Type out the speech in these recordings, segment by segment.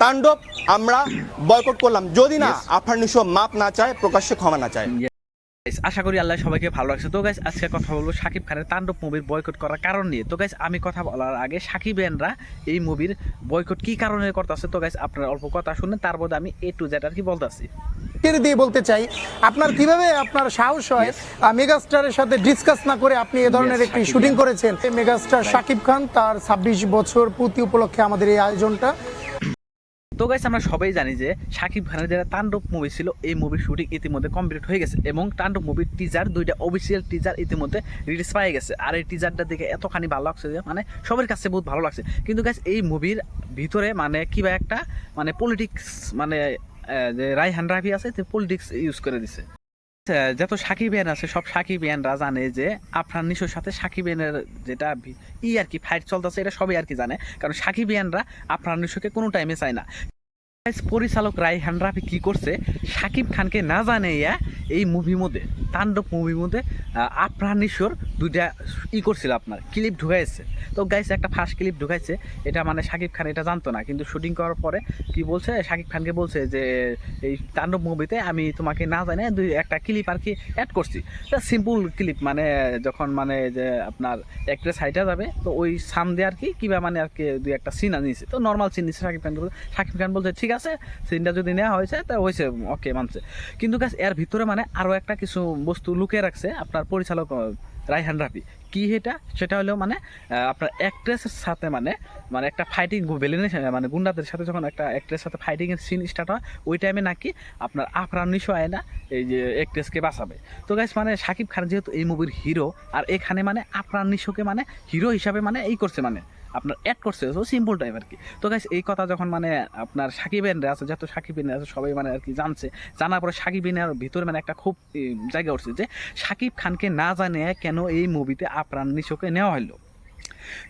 তাণ্ডব আমরা বয়কট করলাম। যদি না আফরান নিশো মাপ না চায় প্রকাশ্যে ক্ষমা না চায়। আশা করি আল্লাহ সবাইকে ভালো লাগছে তো গাইস আজকে কথা বলব শাকিব খানের তাণ্ডব মুভির বয়কট করার কারণ নিয়ে। তো গাইস আমি কথা বলার আগে সাকিবেনরা এই মুভির বয়কট কি কারণে করতেছে? তো গাইস আপনারা অল্প কথা শুনেন তার মধ্যে আমি এ টু জেড আর কি বলতেছি। ছেড়ে দিয়ে বলতে চাই আপনার কীভাবে আপনার সাহস হয় মেগাস্টারের সাথে ডিসকাস না করে আপনি এ ধরনের একটি শুটিং করেছেন? মেগাস্টার শাকিব খান তার ছাব্বিশ বছর পূর্তি উপলক্ষে আমাদের এই আয়োজনটা। তো গাইস আমরা সবাই জানি যে শাকিব খানের যেটা তাণ্ডব মুভি ছিল, এই মুভির শুটিং ইতিমধ্যে কমপ্লিট হয়ে গেছে এবং তাণ্ডব মুভির টিজার দুইটা অফিসিয়াল টিজার ইতিমধ্যে রিলিজ পাই গেছে। আর এই টিজারটা দেখে এতখানি ভালো লাগছে যে মানে সবার কাছে বহুত ভালো লাগছে। কিন্তু গাইস এই মুভির ভিতরে মানে কিবা একটা মানে পলিটিক্স মানে যে রায়হান রাফি আছে পলিটিক্স ইউজ করে দিছে। আচ্ছা, যত সাকিবিয়ান আছে সব সাকিব সাকিবিয়ানরা জানে যে আফরান নিশোর সাথে সাকিবিয়ানের যেটা ই আর কি ফাইট চলতেছে এটা সবাই আর কি জানে। কারণ সাকিব সাকিবিয়ানরা আফরান নিশোকে কোনো টাইমে চায় না। পরিচালক রাইহান রাফি কি করছে? সাকিব খানকে না জানাইয়া এই মুভি মধ্যে তাণ্ডব মুভির মধ্যে আফরান নিশোর দুইটা ই করছিল আপনার ক্লিপ ঢুকাইছে। তো গাইছে একটা ফার্স্ট ক্লিপ ঢুকাইছে। এটা মানে শাকিব খান, এটা জানতো না। কিন্তু শুটিং করার পরে কি বলছে? শাকিব খানকে বলছে যে, এই তাণ্ডব মুভিতে আমি তোমাকে না জানি দুই, একটা ক্লিপ আর কি অ্যাড করছি। সিম্পল ক্লিপ মানে যখন মানে যে আপনার অ্যাক্ট্রেস হাইটা যাবে, তো ওই সাম দিয়ে আর কি কিবা মানে আর কি দুই একটা সিন আনিয়েছে তো নর্মাল সিন নিচ্ছে শাকিব খান শাকিব খান বলছে, ঠিক আছে সিনটা যদি নেওয়া হয়েছে, তা হয়েছে ওকে মানছে। কিন্তু গাছ এর ভিতরে মানে আরও একটা কিছু বস্তু লুকিয়ে রাখছে আপনার পরিচালক আহ, রায়হান রাফি কি এটা? সেটা হলো মানে আপনার অ্যাক্ট্রেসের সাথে মানে মানে একটা ফাইটিং বেলেনের সাথে মানে গুন্ডাদের সাথে যখন একটা অ্যাক্ট্রেসের সাথে ফাইটিংয়ের সিন স্টার্ট হয় ওই টাইমে নাকি আপনার আফরান নিশো আয় না এই যে অ্যাক্ট্রেসকে বাঁচাবে। তো গাইস মানে সাকিব খান যেহেতু এই মুভির হিরো আর এখানে মানে আফরান নিশোকে মানে হিরো হিসাবে মানে এই করছে মানে। আপনার অ্যাড করছে তো সিম্পল টাইপ আর কি তো গাইস এই কথা যখন মানে আপনার সাকিবেনরা আছে যত সাকিবেন আছে, সবাই মানে আর কি জানছে, জানার পরে সাকিবিনের ভিতরে মানে একটা খুব জায়গা উঠছে যে, সাকিব খানকে না জানিয়ে কেন এই মুভিতে আপ্রাণ নিশোকে নেওয়া হলো?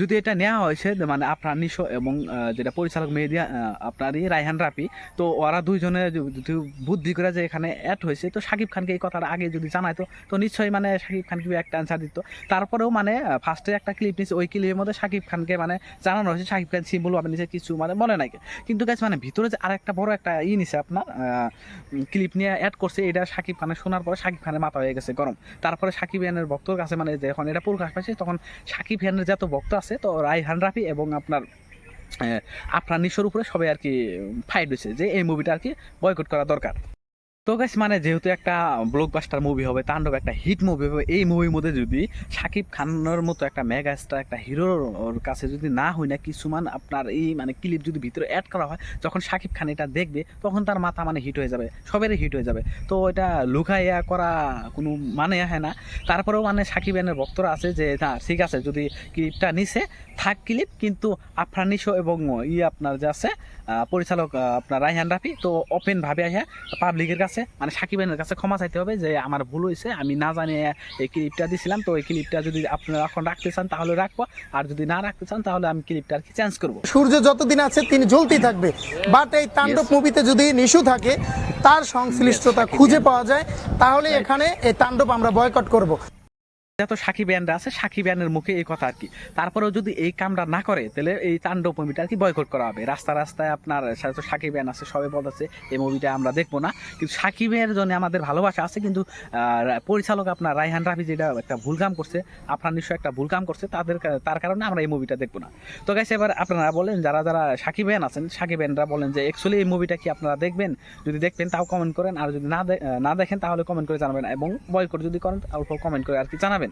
যদি এটা নেওয়া হয়েছে মানে আপনার নিশো এবং যেটা পরিচালক মেহেদিয়া আহ, আপনার এই রায়হান রাফি তো ওরা দুইজনে যদি বুদ্ধি করে যে এখানে অ্যাড হয়েছে তো সাকিব খানকে এই কথাটা আগে যদি জানাইতো তো নিশ্চয়ই মানে সাকিব খানকে একটা অ্যান্সার দিত। তারপরেও মানে ফার্স্টে একটা ক্লিপ নিচ্ছে ওই ক্লিপের মধ্যে সাকিব খানকে মানে জানানো হয়েছে সাকিব খান সিম্বল আপনি নিচে কিছু মানে বলে নাই। কিন্তু গাছ মানে ভিতরে যে আর একটা বড় একটা ই নিছে আপনার ক্লিপ নিয়ে অ্যাড করছে এটা সাকিব খানের শোনার পরে সাকিব খানের মাথা হয়ে গেছে গরম। তারপরে সাকিব খানের ভক্তর কাছে মানে যখন এটা প্রকাশ পাইছে তখন সাকিব খানের যত ভক্ত আছে, তো রায়হান রাফি এবং আপনার আফরান নিশোর উপরে সবাই আর কি ফাইট হয়েছে যে এই মুভিটা আর কি বয়কট করা দরকার। তো গাছ মানে যেহেতু একটা ব্লকবাস্টার মুভি হবে, তাণ্ডব একটা হিট মুভি হবে, এই মুভির মধ্যে যদি সাকিব খানের মতো একটা মেগা স্টার একটা হিরোর কাছে যদি না হয় না কিছুমান আপনার এই মানে ক্লিপ যদি ভিতরে অ্যাড করা হয়, যখন সাকিব খান এটা দেখবে, তখন তার মাথা মানে হিট হয়ে যাবে, সবারই হিট হয়ে যাবে। তো এটা লুকাইয়া করা কোনো মানে হয় না। তারপরেও মানে সাকিব খানের ভক্তরা আছে যে, না, ঠিক আছে, যদি ক্লিপটা নিছে, থাক ক্লিপ কিন্তু আফরান নিশো এবং ই আপনার যে আছে পরিচালক আপনার রায়হান রাফি, তো ওপেন ভাবে আসা পাবলিকের কাছে মানে সাকিবের কাছে ক্ষমা চাইতে হবে যে আমার ভুল হয়েছে আমি না জানি এই ক্লিপটা দিছিলাম তো এই ক্লিপটা যদি আপনারা এখন রাখতে চান তাহলে রাখব আর যদি না রাখতে চান তাহলে আমি ক্লিপটা আর কি চেঞ্জ করব। সূর্য যতদিন আছে তিনি জ্বলতেই থাকবে। বাট এই তাণ্ডব মুভিতে যদি নিশু থাকে তার সংশ্লিষ্টতা খুঁজে পাওয়া যায় তাহলে এখানে এই তাণ্ডব আমরা বয়কট করব। যত সাকিব ব্যান্ডরা আছে সাকিব ব্যান্ডের মুখে এই কথা আর কি। তারপরেও যদি এই কামটা না করে, তাহলে এই তাণ্ডব মুভিটা আর কি বয়কট করা হবে। রাস্তা রাস্তায় আপনার সাথে তো সাকিব ব্যান্ড আছে, সবাই বলতেছে, এই মুভিটা আমরা দেখব না। কিন্তু সাকিবের জন্য আমাদের ভালোবাসা আছে, কিন্তু পরিচালক আপনার রায়হান রাফি যেটা একটা ভুল কাম করছে, আপনার নিশ্চয় একটা ভুল কাম করছে, তাদের তার কারণে আমরা এই মুভিটা দেখব না। তো গাইছে এবার আপনারা বলেন, যারা যারা সাকিব ব্যান আছেন সাকিব ব্যানরা বলেন যে অ্যাকচুয়ালি এই মুভিটা কি আপনারা দেখবেন? যদি দেখবেন, তাও কমেন্ট করেন, আর যদি না না দেখেন, তাহলে কমেন্ট করে জানাবেন এবং বয়কট যদি করেন অল্প কমেন্ট করে আর কি জানাবেন।